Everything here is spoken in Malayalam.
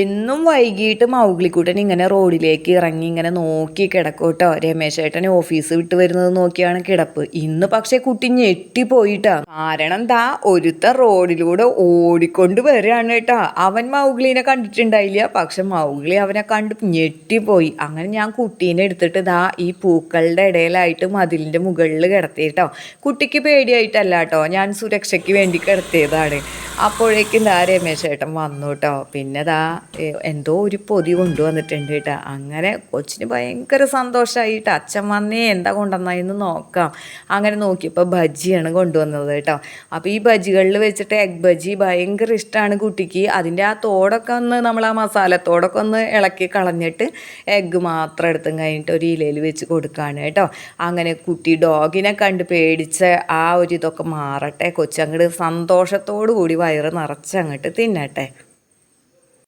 എന്നും വൈകിട്ട് മൗഗ്ലിക്കുട്ടൻ ഇങ്ങനെ റോഡിലേക്ക് ഇറങ്ങി ഇങ്ങനെ നോക്കി കിടക്കും കേട്ടോ. ഏട്ടനെ ഓഫീസ് വിട്ട് വരുന്നത് നോക്കിയാണ് കിടപ്പ്. ഇന്ന് പക്ഷെ കുട്ടി ഞെട്ടിപ്പോയിട്ടാ. കാരണം ദാ ഒരുത്ത റോഡിലൂടെ ഓടിക്കൊണ്ട് വരികയാണ് കേട്ടാ. അവൻ മൗഗ്ലിനെ കണ്ടിട്ടുണ്ടായില്ല. പക്ഷെ മൗഗ്ലി അവനെ കണ്ട് ഞെട്ടിപ്പോയി. അങ്ങനെ ഞാൻ കുട്ടീനെ എടുത്തിട്ട് ദാ ഈ പൂക്കളുടെ ഇടയിലായിട്ട് മതിലിന്റെ മുകളിൽ കിടത്തി കേട്ടോ. കുട്ടിക്ക് പേടിയായിട്ടല്ല കേട്ടോ. ഞാൻ സുരക്ഷയ്ക്ക് വേണ്ടി കിടത്തിയതാണ്. അപ്പോഴേക്കും ദാ രമേശ് ഏട്ടൻ വന്നു കേട്ടോ പിന്നെ ദാ എന്തോ ഒരു പൊതി കൊണ്ടുവന്നിട്ടുണ്ട് കേട്ടോ. അങ്ങനെ കൊച്ചിന് ഭയങ്കര സന്തോഷമായിട്ട് അച്ഛൻ വന്നേ എന്താ കൊണ്ടുവന്നതെന്ന് നോക്കാം. അങ്ങനെ നോക്കിയപ്പോൾ ബജിയാണ് കൊണ്ടുവന്നത് കേട്ടോ. അപ്പോൾ ഈ ബജ്ജികളിൽ വെച്ചിട്ട് എഗ് ബജ്ജി ഭയങ്കര ഇഷ്ടമാണ് കുട്ടിക്ക്. അതിന്റെ ആ തോടൊക്കെ ഒന്ന് നമ്മൾ ആ മസാലത്തോടൊക്കെ ഒന്ന് ഇളക്കി കളഞ്ഞിട്ട് എഗ്ഗ് മാത്രം എടുത്തും കഴിഞ്ഞിട്ട് ഒരു ഇലയിൽ വെച്ച് കൊടുക്കുകയാണ് കേട്ടോ. അങ്ങനെ കുട്ടി ഡോഗിനെ കണ്ട് പേടിച്ച് ആ ഒരു ഇതൊക്കെ മാറട്ടെ. കൊച്ചങ്ങോട്ട് സന്തോഷത്തോടു കൂടി വയറ് നിറച്ചങ്ങോട്ട് തിന്നട്ടെ.